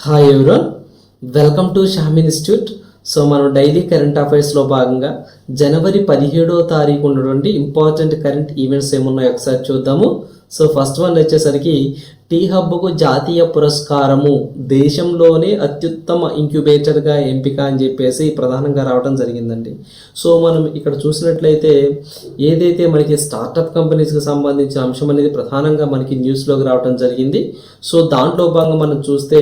Hi everyone welcome to Sham institute so మనం daily current అఫైర్స్లో భాగంగా జనవరి పదిహేడో తారీఖు ఉన్నటువంటి ఇంపార్టెంట్ కరెంట్ ఈవెంట్స్ ఏమున్నాయో ఒకసారి చూద్దాము. సో ఫస్ట్ వన్ వచ్చేసరికి టీ హబ్కు జాతీయ పురస్కారము దేశంలోనే అత్యుత్తమ ఇంక్యుబేటర్గా ఎంపిక అని చెప్పేసి ప్రధానంగా రావడం జరిగిందండి. సో మనం ఇక్కడ చూసినట్లయితే ఏదైతే మనకి స్టార్టప్ కంపెనీస్కి సంబంధించిన అంశం అనేది ప్రధానంగా మనకి న్యూస్లోకి రావడం జరిగింది. సో దాంట్లో భాగంగా మనం చూస్తే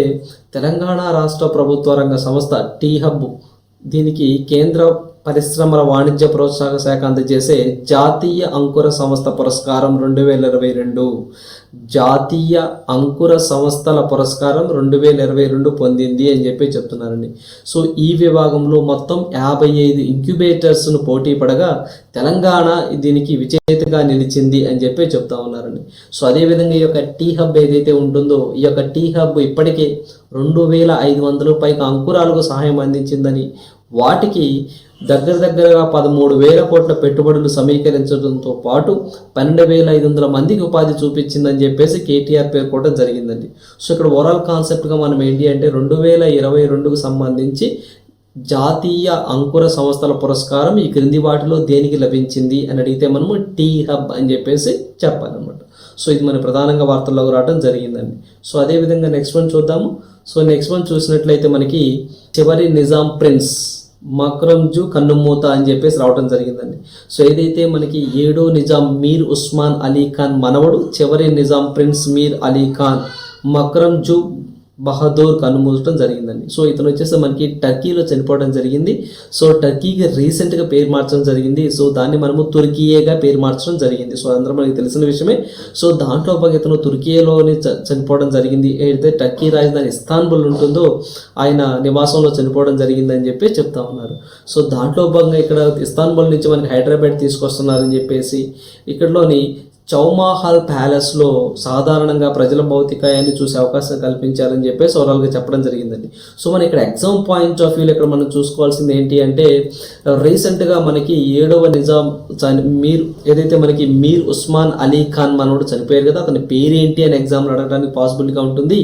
తెలంగాణ రాష్ట్ర ప్రభుత్వ రంగ సంస్థ టీ హబ్ దీనికి కేంద్ర పరిశ్రమల వాణిజ్య ప్రోత్సాహక శాఖ అందజేసే జాతీయ అంకుర సంస్థ పురస్కారం రెండు వేల ఇరవై రెండు. జాతీయ అంకుర సంస్థల పురస్కారం రెండు వేల ఇరవై రెండు పొందింది అని చెప్పి చెప్తున్నారండి. సో ఈ విభాగంలో మొత్తం యాభై ఐదు ఇంక్యుబేటర్స్ను పోటీ పడగా తెలంగాణ దీనికి విజేతగా నిలిచింది అని చెప్పి చెప్తా ఉన్నారండి. సో అదేవిధంగా ఈ యొక్క టీ హబ్ ఏదైతే ఉంటుందో ఈ యొక్క టీ హబ్ ఇప్పటికే రెండు వేల ఐదు వందల పైగా అంకురాలకు సహాయం అందించిందని వాటికి దగ్గర దగ్గరగా పదమూడు వేల కోట్ల పెట్టుబడులు సమీకరించడంతో పాటు పన్నెండు వేల ఐదు వందల మందికి ఉపాధి చూపించిందని చెప్పేసి కేటీఆర్ పేర్కోవడం జరిగిందండి. సో ఇక్కడ ఓవరాల్ కాన్సెప్ట్గా మనం ఏంటి అంటే రెండు వేల ఇరవై రెండుకు సంబంధించి జాతీయ అంకుర సంస్థల పురస్కారం ఈ క్రింది వాటిలో దేనికి లభించింది అని అడిగితే మనము టీ హబ్ అని చెప్పేసి చెప్పాలన్నమాట. సో ఇది మన ప్రధానంగా వార్తల్లోకి రావడం జరిగిందండి. సో అదేవిధంగా నెక్స్ట్ వన్ చూద్దాము. సో నెక్స్ట్ వన్ చూసినట్లయితే మనకి చివరి నిజాం ప్రిన్స్ మక్రంజు కన్నుమూత అని చెప్పేసి రావడం జరిగిందండి. సో ఏదైతే మనకి ఏడో నిజాం మీర్ ఉస్మాన్ అలీ ఖాన్ మనవడు చివరి నిజాం ప్రిన్స్ మీర్ అలీ ఖాన్ మక్రంజు బహదూర్ కన్నుమూసడం జరిగిందండి. సో ఇతను వచ్చేసి మనకి టర్కీలో చనిపోవడం జరిగింది. సో టర్కీకి రీసెంట్గా పేరు మార్చడం జరిగింది. సో దాన్ని మనము తుర్కీయేగా పేరు మార్చడం జరిగింది. సో అందరూ మనకి తెలిసిన విషయమే. సో దాంట్లో ఒక ఇతను తుర్కీలోని చనిపోవడం జరిగింది. ఏదైతే టర్కీ రాజధాని ఇస్తాన్బుల్ ఉంటుందో ఆయన నివాసంలో చనిపోవడం జరిగిందని చెప్పి చెప్తా ఉన్నారు. సో దాంట్లో భాగంగా ఇక్కడ ఇస్తాన్బుల్ నుంచి మనకి హైదరాబాద్ తీసుకొస్తున్నారని చెప్పేసి ఇక్కడలోని చౌమాహల్ ప్యాలెస్లో సాధారణంగా ప్రజల భౌతికాయాన్ని చూసే అవకాశం కల్పించారని చెప్పేసి ఓవరాల్గా చెప్పడం జరిగిందండి. సో మన ఇక్కడ ఎగ్జామ్ పాయింట్ ఆఫ్ వ్యూలో ఇక్కడ మనం చూసుకోవాల్సింది ఏంటి అంటే రీసెంట్గా మనకి ఏడవ నిజాం మీర్ ఏదైతే మనకి మీర్ ఉస్మాన్ అలీ ఖాన్ మనోడు చనిపోయారు కదా అతని పేరేంటి అని ఎగ్జామ్లో అడగడానికి పాసిబిలిటీగా ఉంటుంది.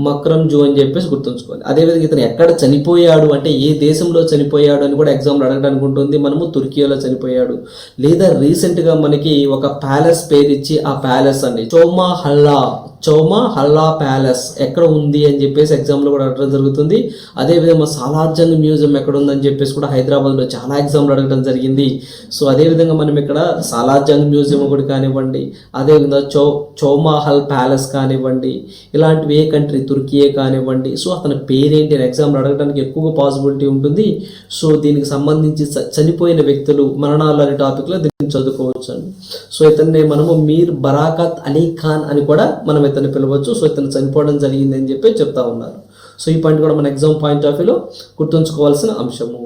మక్రం జూ అని చెప్పేసి గుర్తుంచుకోవాలి. అదేవిధంగా ఇతను ఎక్కడ చనిపోయాడు అంటే ఏ దేశంలో చనిపోయాడు అని కూడా ఎగ్జామ్లో అడగడానికి ఉంటుంది. మనము తుర్కియాలో చనిపోయాడు. లేదా రీసెంట్గా మనకి ఒక ప్యాలెస్ పేరు ఇచ్చి ఆ ప్యాలెస్ అండి. చోమా హల్లా చౌమా హల్లా ప్యాలెస్ ఎక్కడ ఉంది అని చెప్పేసి ఎగ్జామ్లో కూడా అడగడం జరుగుతుంది. అదేవిధంగా సాలార్జంగ్ మ్యూజియం ఎక్కడ ఉందని చెప్పేసి కూడా హైదరాబాద్లో చాలా ఎగ్జామ్లు అడగడం జరిగింది. సో అదేవిధంగా మనం ఇక్కడ సాలార్జంగ్ మ్యూజియం కూడా కానివ్వండి అదేవిధంగా చౌ చౌమాహల్ ప్యాలెస్ కానివ్వండి ఇలాంటివి ఏ కంట్రీ? తుర్కీయే కానివ్వండి. సో అతని పేరేంటి అని ఎగ్జామ్లో అడగడానికి ఎక్కువగా పాసిబిలిటీ ఉంటుంది. సో దీనికి సంబంధించి చ- చనిపోయిన వ్యక్తులు మరణాలు అనే టాపిక్లో దీన్ని చదువుకోవచ్చు అండి సో ఇతన్ని మనము మీర్ బరాకత్ అలీ ఖాన్ అని కూడా మనం ఇతను పిలవచ్చు సో ఇతను చనిపోవడం జరిగింది అని చెప్పి చెప్తా ఉన్నారు. సో ఈ పాయింట్ కూడా మన ఎగ్జామ్ పాయింట్ ఆఫ్ వ్యూలో గుర్తుంచుకోవాల్సిన అంశము.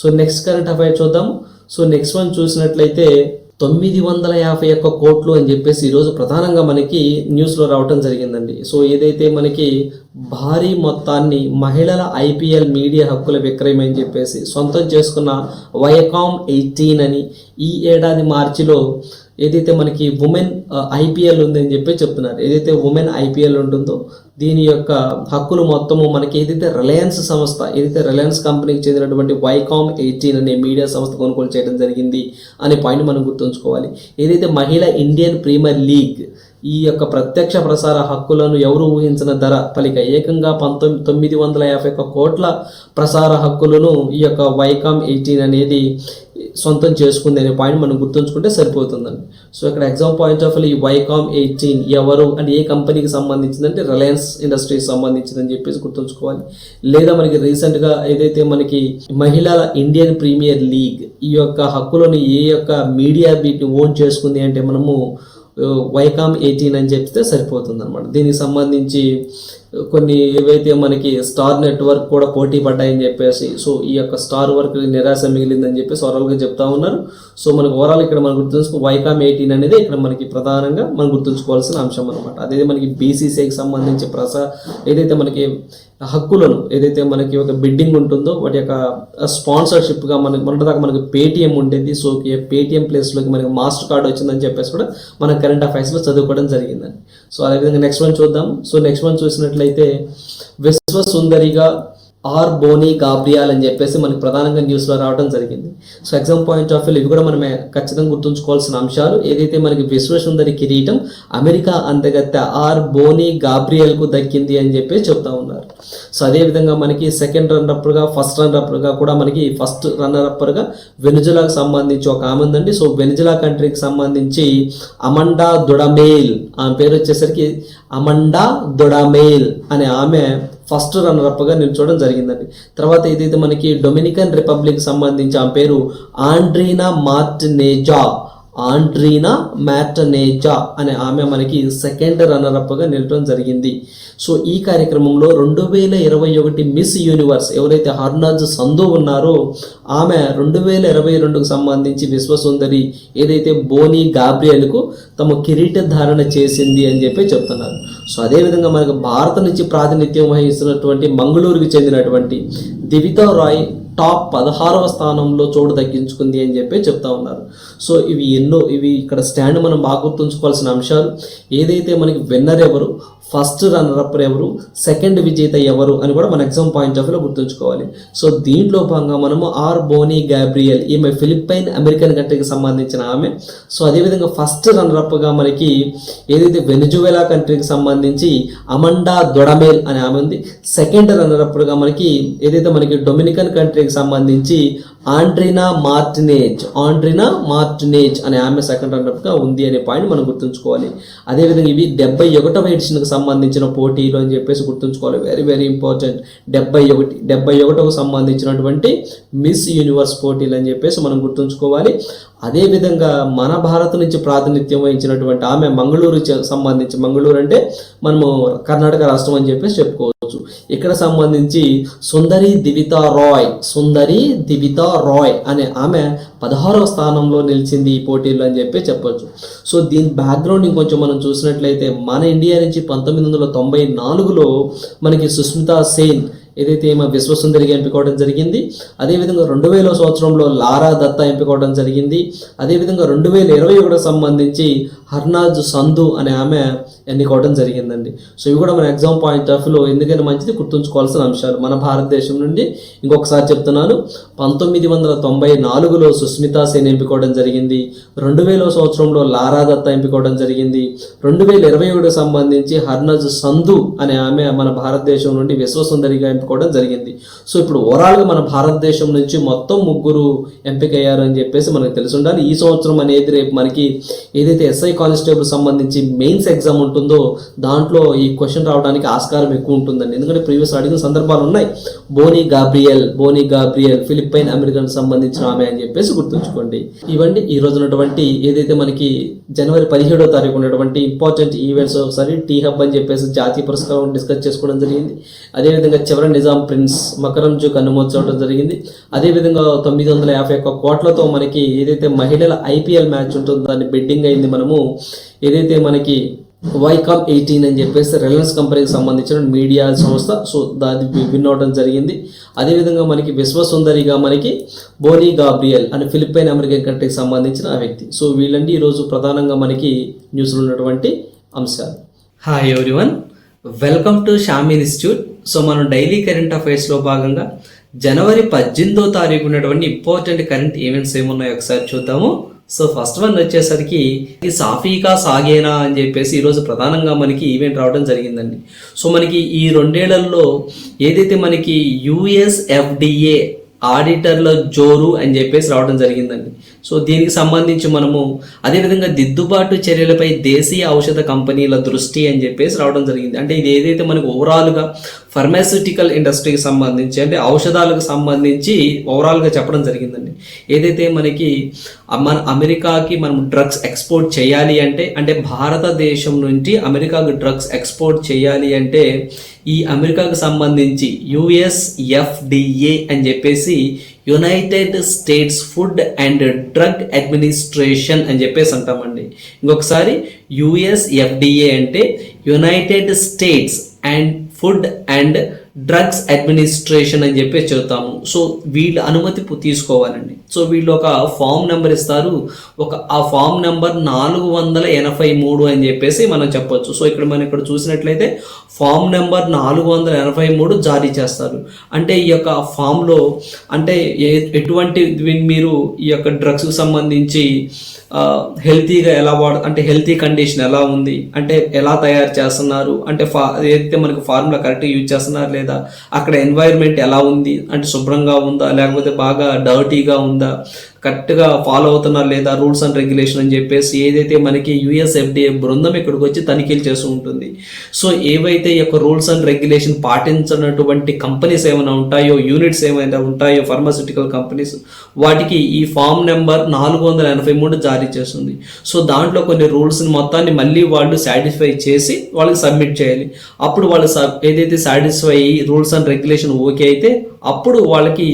సో నెక్స్ట్ కరెంట్ అఫైర్ చూద్దాము. సో నెక్స్ట్ వన్ చూసినట్లయితే తొమ్మిది వందల యాభై ఒక్క కోట్లు అని చెప్పేసి ఈరోజు ప్రధానంగా మనకి న్యూస్లో రావటం జరిగిందండి. సో ఏదైతే మనకి భారీ మొత్తాన్ని మహిళల ఐపీఎల్ మీడియా హక్కుల విక్రయం అని చెప్పేసి సొంతం చేసుకున్న వయకామ్ ఎయిటీన్ అని ఈ ఏడాది మార్చిలో ఏదైతే మనకి ఉమెన్ ఐపీఎల్ ఉంది అని చెప్పి చెప్తున్నారు. ఏదైతే ఉమెన్ ఐపీఎల్ ఉంటుందో దీని యొక్క హక్కులు మొత్తము మనకి ఏదైతే రిలయన్స్ సంస్థ ఏదైతే రిలయన్స్ కంపెనీకి చెందినటువంటి వైకామ్ ఎయిటీన్ అనే మీడియా సంస్థ కొనుగోలు చేయడం జరిగింది అనే పాయింట్ మనం గుర్తుంచుకోవాలి. ఏదైతే మహిళ ఇండియన్ ప్రీమియర్ లీగ్ ఈ యొక్క ప్రత్యక్ష ప్రసార హక్కులను ఎవరు ఊహించిన ధర పలిక ఏకంగా పంతొమ్మిది తొమ్మిది వందల యాభై ఒక్క కోట్ల ప్రసార హక్కులను ఈ యొక్క వైకామ్ ఎయిటీన్ అనేది సొంతం చేసుకుంది అనే పాయింట్ మనం గుర్తుంచుకుంటే సరిపోతుందండి. సో ఇక్కడ ఎగ్జామ్ పాయింట్ ఆఫ్ ఈ వైకామ్ ఎయిటీన్ ఎవరు అండ్ ఏ కంపెనీకి సంబంధించిందంటే రిలయన్స్ ఇండస్ట్రీకి సంబంధించిందని చెప్పేసి గుర్తుంచుకోవాలి. లేదా మనకి రీసెంట్గా ఏదైతే మనకి మహిళల ఇండియన్ ప్రీమియర్ లీగ్ ఈ యొక్క హక్కులను ఏ యొక్క మీడియా వీటిని ఓన్ చేసుకుంది అంటే మనము Uh, వైకామ్ ఎయిటీన్ అని చెప్తే సరిపోతుంది అనమాట దీనికి సంబంధించి కొన్ని ఏవైతే మనకి స్టార్ నెట్వర్క్ కూడా పోటీ పడ్డాయని చెప్పేసి సో ఈ యొక్క స్టార్ వర్క్ నిరాశ మిగిలిందని చెప్పేసి ఓవరాల్గా చెప్తా ఉన్నారు. సో మనకు ఓవరాల్ ఇక్కడ మనం గుర్తుంచుకో వైకామ్ ఎయిటీన్ అనేది ఇక్కడ మనకి ప్రధానంగా మనం గుర్తుంచుకోవాల్సిన అంశం అనమాట అదే మనకి బీసీసీఐకి సంబంధించి ప్రసా ఏదైతే మనకి హక్కులను ఏదైతే మనకి ఒక బిడ్డింగ్ ఉంటుందో వాటి యొక్క స్పాన్సర్షిప్గా మనకి మొన్నటిదాకా మనకి పేటిఎం ఉండేది. సో పేటిఎం ప్లేస్లోకి మనకి మాస్టర్ కార్డ్ వచ్చిందని చెప్పేసి కూడా మన కరెంట్ అఫైర్స్లో చదువుకోవడం జరిగిందండి. సో అదేవిధంగా నెక్స్ట్ వన్ చూద్దాం. సో నెక్స్ట్ వన్ చూసినట్లయితే విశ్వ సుందరిగా ఆర్ బోనీ గాబ్రియాల్ అని చెప్పేసి మనకి ప్రధానంగా న్యూస్లో రావడం జరిగింది. So exam point of view ఇవి కూడా మనం ఖచ్చితంగా గుర్తుంచుకోవాల్సిన అంశాలు. ఏదైతే మనకి విశ్వసుందరి కిరీటం అమెరికా అందగత్తె ఆర్ బోనీ గాబ్రియల్కు దక్కింది అని చెప్పేసి చెప్తా ఉన్నారు. సో అదేవిధంగా మనకి సెకండ్ రన్నర్గా ఫస్ట్ రన్నర్గా కూడా మనకి ఫస్ట్ రన్నర్ అప్పర్గా వెనుజులాకు సంబంధించి ఒక ఆమె ఉందండి. సో వెనుజులా కంట్రీకి సంబంధించి అమండా దుడమేల్ ఆమె పేరు వచ్చేసరికి అమండా దుడమేల్ అనే ఆమె ఫస్ట్ రన్నర్ అప్గా నిల్చోవడం జరిగిందండి. తర్వాత ఏదైతే మనకి డొమినికన్ రిపబ్లిక్ సంబంధించి ఆమె పేరు ఆండ్రీనా మార్టినేజా ఆండ్రీనా మ్యాటనేజా అనే ఆమె మనకి సెకండ్ రన్నర్ అప్గా నిలవడం జరిగింది. సో ఈ కార్యక్రమంలో రెండు వేల ఇరవై ఒకటి మిస్ యూనివర్స్ ఎవరైతే హర్నాజ్ సంధు ఉన్నారో ఆమె రెండు వేల ఇరవై రెండుకు సంబంధించి విశ్వసుందరి ఏదైతే బోనీ గాబ్రియల్కు తమ కిరీట ధారణ చేసింది అని చెప్పి చెప్తున్నారు. సో అదేవిధంగా మనకు భారత నుంచి ప్రాతినిధ్యం వహిస్తున్నటువంటి మంగళూరుకు చెందినటువంటి దివితా రాయ్ టాప్ పదహారవ స్థానంలో చోటు తగ్గించుకుంది అని చెప్పి చెప్తా ఉన్నారు. సో ఇవి ఎన్నో ఇవి ఇక్కడ స్టాండ్ మనం బాగా గుర్తుంచుకోవాల్సిన అంశాలు. ఏదైతే మనకి విన్నర్ ఎవరు ఫస్ట్ రన్నర్ అప్ ఎవరు సెకండ్ విజేత ఎవరు అని కూడా మన ఎగ్జామ్ పాయింట్ ఆఫ్ వ్యూలో గుర్తుంచుకోవాలి. సో దీంట్లో భాగంగా మనము ఆర్ బోనీ గాబ్రియల్ ఈమె ఫిలిప్పైన్ అమెరికన్ కంట్రీకి సంబంధించిన ఆమె. సో అదేవిధంగా ఫస్ట్ రన్నర్ అప్గా మనకి ఏదైతే వెనుజువెలా కంట్రీకి సంబంధించి అమండా దొడమేల్ అనే ఆమె ఉంది. సెకండ్ రన్నర్ అప్గా మనకి ఏదైతే మనకి డొమినికన్ కంట్రీకి సంబంధించి ఆండ్రినా మార్టినేజ్ ఆండ్రినా మార్టినేజ్ అనే ఆమె సెకండ్ రన్నర్గా ఉంది అనే పాయింట్ మనం గుర్తుంచుకోవాలి. అదేవిధంగా ఇవి డెబ్బై ఒకటవ ఎడిషన్కి సంబంధించిన పోటీలు అని చెప్పేసి గుర్తుంచుకోవాలి. వెరీ వెరీ ఇంపార్టెంట్ డెబ్బై ఒకటి డెబ్బై ఒకటకు సంబంధించినటువంటి మిస్ యూనివర్స్ పోటీలు అని చెప్పేసి మనం గుర్తుంచుకోవాలి. అదేవిధంగా మన భారత్ నుంచి ప్రాతినిధ్యం వహించినటువంటి ఆమె మంగళూరు సంబంధించి మంగళూరు అంటే మనము కర్ణాటక రాష్ట్రం అని చెప్పేసి చెప్పుకోవచ్చు ఇక్కడ సంబంధించి సుందరి దివితా రాయ్ సుందరి దివితా రాయ్ అనే ఆమె పదహారవ స్థానంలో నిలిచింది ఈ పోటీల్లో అని చెప్పి చెప్పొచ్చు. సో దీని బ్యాక్గ్రౌండ్ ఇంకొంచెం మనం చూసినట్లయితే మన ఇండియా నుంచి పంతొమ్మిది వందల తొంభై నాలుగులో మనకి సుస్మితా సేన్ ఏదైతే ఈమె విశ్వసుందరిగా ఎంపికోవడం జరిగింది అదేవిధంగా రెండు వేల సంవత్సరంలో లారా దత్తా ఎంపికోవడం జరిగింది అదేవిధంగా రెండు వేల ఇరవై ఒకటికి సంబంధించి హర్నాజ్ సంధు అనే ఆమె ఎన్నుకోవడం జరిగిందండి. సో ఇవి కూడా మన ఎగ్జామ్ పాయింట్ ఆఫ్ వ్యూలో ఎందుకైనా మంచిది గుర్తుంచుకోవాల్సిన అంశాలు. మన భారతదేశం నుండి ఇంకొకసారి చెప్తున్నాను పంతొమ్మిది వందల తొంభై నాలుగులో సుస్మితా సేన్ ఎంపికోవడం జరిగింది రెండు వేల సంవత్సరంలో లారా దత్తా ఎంపికోవడం జరిగింది రెండు వేల ఇరవై ఒకటికి సంబంధించి హర్నాజ్ సంధు అనే ఆమె మన భారతదేశం నుండి విశ్వసుందరిగా ఎంపికవడం జరిగింది. సో ఇప్పుడు ఓవరాల్గా మన భారతదేశం నుంచి మొత్తం ముగ్గురు ఎంపికయ్యారు అని చెప్పేసి మనకు తెలిసి ఉండాలి ఈ సంవత్సరం అనేది రేపు మనకి ఏదైతే ఎస్ఐ కానిస్టేబుల్ సంబంధించి మెయిన్స్ ఎగ్జామ్ ఉంటుందో దాంట్లో ఈ క్వశ్చన్ రావడానికి ఆస్కారం ఎక్కువ ఉంటుందండి. ఎందుకంటే ప్రీవియస్ అడిగిన సందర్భాలు ఉన్నాయి. Bonney Gabriel Bonney Gabriel Philippine American సంబంధించిన ఆమె అని చెప్పేసి గుర్తుంచుకోండి. ఇవండి ఈ రోజు ఉన్నటువంటి ఏదైతే మనకి జనవరి పదిహేడో తారీఖు ఉన్నటువంటి ఇంపార్టెంట్ ఈవెంట్స్ ఒకసారి టీ హబ్ అని చెప్పేసి జాతీయ పురస్కారం డిస్కస్ చేసుకోవడం జరిగింది. అదేవిధంగా చివరి నిజాం ప్రిన్స్ మకరంజు జూ జరిగింది. అదేవిధంగా తొమ్మిది వందల యాభై ఒక్క కోట్లతో మనకి ఏదైతే మహిళల ఐపీఎల్ మ్యాచ్ ఉంటుందో దాన్ని బిడ్డింగ్ అయింది మనము. ఏదైతే మనకి వైకామ్ ఎయిటీన్ అని చెప్పేసి రిలయన్స్ కంపెనీకి సంబంధించిన మీడియా సంస్థ సో దాన్ని విన్ అవడం జరిగింది. అదేవిధంగా మనకి విశ్వసుందరిగా మనకి బోనీ గాబ్రియల్ అని ఫిలిప్పైన్ అమెరికన్ కంట్రీకి సంబంధించిన ఆ వ్యక్తి. సో వీళ్ళండి ఈరోజు ప్రధానంగా మనకి న్యూస్లో ఉన్నటువంటి అంశాలు. Hi everyone welcome to Sham institute. So మనం డైలీ కరెంట్ అఫైర్స్లో భాగంగా జనవరి పద్దెనిమిదో తారీఖు ఉన్నటువంటి ఇంపార్టెంట్ కరెంట్ ఈవెంట్స్ ఏమున్నాయో ఒకసారి చూద్దాము. సో ఫస్ట్ వన్ వచ్చేసరికి ఈ సాఫీకా సాగేనా అని చెప్పేసి ఈరోజు ప్రధానంగా మనకి ఈవెంట్ రావడం జరిగిందండి. సో మనకి ఈ రెండేళ్ళలో ఏదైతే మనకి యుఎస్ఎఫ్డిఏ ఆడిటర్ల జోరు అని చెప్పేసి రావడం జరిగిందండి. సో దీనికి సంబంధించి మనము అదేవిధంగా దిద్దుబాటు చర్యలపై దేశీయ ఔషధ కంపెనీల దృష్టి అని చెప్పేసి రావడం జరిగింది. అంటే ఇది ఏదైతే మనకు ఓవరాల్గా ఫార్మాస్యూటికల్ ఇండస్ట్రీకి సంబంధించి అంటే ఔషధాలకు సంబంధించి ఓవరాల్గా చెప్పడం జరిగిందండి. ఏదైతే మనకి మన అమెరికాకి మనం డ్రగ్స్ ఎక్స్పోర్ట్ చేయాలి అంటే అంటే భారతదేశం నుంచి అమెరికాకు డ్రగ్స్ ఎక్స్పోర్ట్ చేయాలి అంటే ఈ అమెరికాకు సంబంధించి యుఎస్ఎఫ్డిఏ అని చెప్పేసి United States food and drug administration అని చెప్పేసి అంటామండి. ఇంకొకసారి యుఎస్ఎఫ్డిఏ అంటే United States and food and drugs administration అని చెప్పి చెబుతాము. సో వీళ్ళ అనుమతి తీసుకోవాలండి. సో వీళ్ళు ఒక ఫామ్ నెంబర్ ఇస్తారు. ఒక ఆ ఫామ్ నెంబర్ నాలుగు వందల ఎనభై మూడు అని చెప్పేసి మనం చెప్పొచ్చు. సో ఇక్కడ మనం ఇక్కడ చూసినట్లయితే ఫామ్ నెంబర్ నాలుగు వందల ఎనభై మూడు జారీ చేస్తారు. అంటే ఈ యొక్క ఫామ్లో అంటే ఎటువంటి మీరు ఈ యొక్క డ్రగ్స్కి సంబంధించి హెల్తీగా ఎలా వాడ అంటే హెల్తీ కండిషన్ ఎలా ఉంది? అంటే ఎలా తయారు చేస్తున్నారు? అంటే ఫా ఏదైతే మనకు ఫార్ములా కరెక్ట్గా యూజ్ చేస్తున్నారు లేదా అక్కడ ఎన్వైర్న్మెంట్ ఎలా ఉంది? అంటే శుభ్రంగా ఉందా? లేకపోతే బాగా డర్టీగా ఉందా? కరెక్ట్గా ఫాలో అవుతున్నారు లేదా రూల్స్ అండ్ రెగ్యులేషన్ అని చెప్పేసి ఏదైతే మనకి యుఎస్ఎఫ్డిఏ బృందం ఇక్కడికి వచ్చి తనిఖీలు చేస్తూ ఉంటుంది. సో ఏవైతే ఈ యొక్క రూల్స్ అండ్ రెగ్యులేషన్ పాటించినటువంటి కంపెనీస్ ఏమైనా ఉంటాయో యూనిట్స్ ఏమైనా ఉంటాయో ఫార్మాసిటికల్ కంపెనీస్ వాటికి ఈ ఫామ్ నెంబర్ నాలుగు వందల ఎనభై మూడు జారీ చేస్తుంది. సో దాంట్లో కొన్ని రూల్స్ని మొత్తాన్ని మళ్ళీ వాళ్ళు సాటిస్ఫై చేసి వాళ్ళకి సబ్మిట్ చేయాలి. అప్పుడు వాళ్ళు సబ్ ఏదైతే సాటిస్ఫై అయ్యి రూల్స్ అండ్ రెగ్యులేషన్ ఓకే అయితే అప్పుడు వాళ్ళకి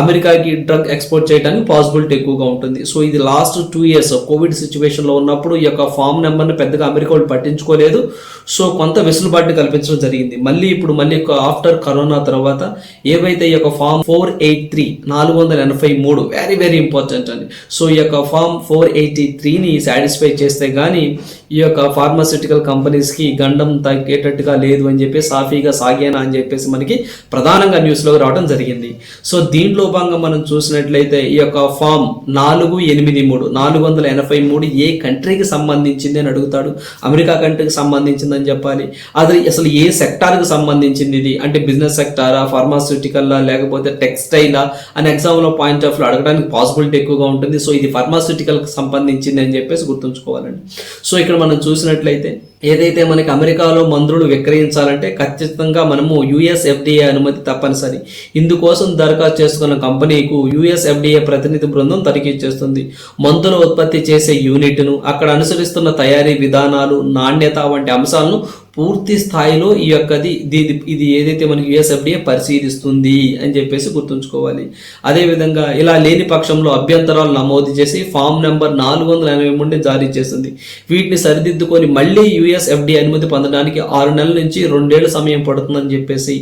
అమెరికాకి డ్రగ్ ఎక్స్పోర్ట్ చేయడానికి పాసిబిలిటీ ఎక్కువగా ఉంటుంది. సో ఇది లాస్ట్ టూ ఇయర్స్ కోవిడ్ సిచ్యువేషన్లో ఉన్నప్పుడు ఈ యొక్క ఫామ్ నెంబర్ని పెద్దగా అమెరికా వాళ్ళు పట్టించుకోలేదు. సో కొంత వెసులుబాటుని కల్పించడం జరిగింది. మళ్ళీ ఇప్పుడు మళ్ళీ ఆఫ్టర్ కరోనా తర్వాత ఏవైతే ఈ యొక్క ఫామ్ ఫోర్ ఎయిట్ త్రీ నాలుగు వందల ఎనభై మూడు వెరీ వెరీ ఇంపార్టెంట్ అండి. సో ఈ యొక్క ఫామ్ ఫోర్ ఎయిటీ త్రీని సాటిస్ఫై చేస్తే కానీ ఈ యొక్క ఫార్మాసిటికల్ కంపెనీస్కి గండం తగ్గేటట్టుగా లేదు అని చెప్పి సాఫీగా సాగేనా అని చెప్పేసి మనకి ప్రధానంగా న్యూస్లో రావడం జరిగింది. సో దీంట్లో భాగంగా మనం చూసినట్లయితే ఈ యొక్క ఫామ్ నాలుగు ఎనిమిది మూడు. నాలుగు వందల ఎనభై మూడు ఏ కంట్రీకి సంబంధించింది అని అడుగుతాడు? అమెరికా కంట్రీకి సంబంధించిందని చెప్పాలి. అది అసలు ఏ సెక్టార్కి సంబంధించింది ఇది? అంటే బిజినెస్ సెక్టారా ఫార్మాస్యూటికల్లా లేకపోతే టెక్స్టైలా? అని ఎగ్జామ్లో పాయింట్ ఆఫ్ అడగడానికి పాసిబిలిటీ ఎక్కువగా ఉంటుంది. సో ఇది ఫార్మాస్యూటికల్కి సంబంధించింది అని చెప్పేసి గుర్తుంచుకోవాలండి. సో ఇక్కడ మనం చూసినట్లయితే ఏదైతే మనకి అమెరికాలో మందులు విక్రయించాలంటే ఖచ్చితంగా మనము యుఎస్ఎఫ్డిఏ అనుమతి తప్పనిసరి. ఇందుకోసం దరఖాస్తు చేసుకున్న కంపెనీకు యుఎస్ఎఫ్డిఏ ప్రతినిధి బృందం తనిఖీ చేస్తుంది. మందులు ఉత్పత్తి చేసే యూనిట్ను అక్కడ అనుసరిస్తున్న తయారీ విధానాలు నాణ్యత వంటి అంశాలను పూర్తి స్థాయిలో ఈ యొక్కది దీది ఇది ఏదైతే మనకి యుఎస్ఎఫ్డిఏ పరిశీలిస్తుంది అని చెప్పేసి గుర్తుంచుకోవాలి. అదేవిధంగా ఇలా లేని పక్షంలో అభ్యంతరాలు నమోదు చేసి ఫామ్ నెంబర్ నాలుగు వందల ఎనభై మూడుని జారీ చేసింది. వీటిని సరిదిద్దుకొని మళ్ళీ యుఎస్ఎఫ్డిఏ అనుమతి పొందడానికి ఆరు నెలల నుంచి రెండేళ్ళ సమయం పడుతుందని చెప్పేసి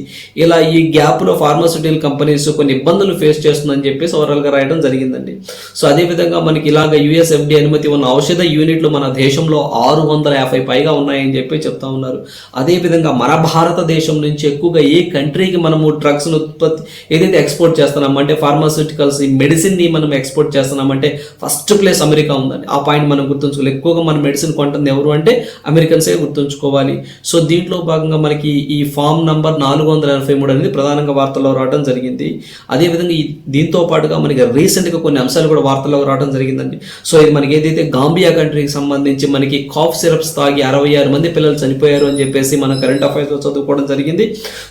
ఇలా ఈ గ్యాప్లో ఫార్మాస్యూటికల్ కంపెనీస్ కొన్ని ఇబ్బందులు ఫేస్ చేస్తుందని చెప్పేసి ఓవరాల్గా రాయడం జరిగిందండి. సో అదేవిధంగా మనకి ఇలాగ యుఎస్ఎఫ్డిఏ అనుమతి ఉన్న ఔషధ యూనిట్లు మన దేశంలో ఆరు వందల యాభై పైగా ఉన్నాయని చెప్పి చెప్తా ఉన్నారు. అదేవిధంగా మన భారతదేశం నుంచి ఎక్కువగా ఏ కంట్రీకి మనము డ్రగ్స్ను ఉత్పత్తి ఏదైతే ఎక్స్పోర్ట్ చేస్తున్నాం అంటే ఫార్మాస్యూటికల్స్ ఈ మెడిసిన్ని మనం ఎక్స్పోర్ట్ చేస్తున్నామంటే ఫస్ట్ ప్లేస్ అమెరికా ఉందండి. ఆ పాయింట్ మనం గుర్తుంచుకోవాలి. ఎక్కువగా మన మెడిసిన్ కొంటుంది ఎవరు అంటే అమెరికన్సే గుర్తుంచుకోవాలి. సో దీంట్లో భాగంగా మనకి ఈ ఫామ్ నంబర్ నాలుగు వందల ఎనభై మూడు అనేది ప్రధానంగా వార్తల్లో రావడం జరిగింది. అదేవిధంగా ఈ దీంతో పాటుగా మనకి రీసెంట్గా కొన్ని అంశాలు కూడా వార్తల్లో రావడం జరిగిందండి. సో ఇది మనకి ఏదైతే గాంబియా కంట్రీకి సంబంధించి మనకి కాఫ్ సిరప్స్ తాగి అరవై ఆరు మంది పిల్లలు చనిపోయారు అని చెప్పేసి మనం కరెంట్ అఫైర్స్లో చదువుకోవడం జరిగింది.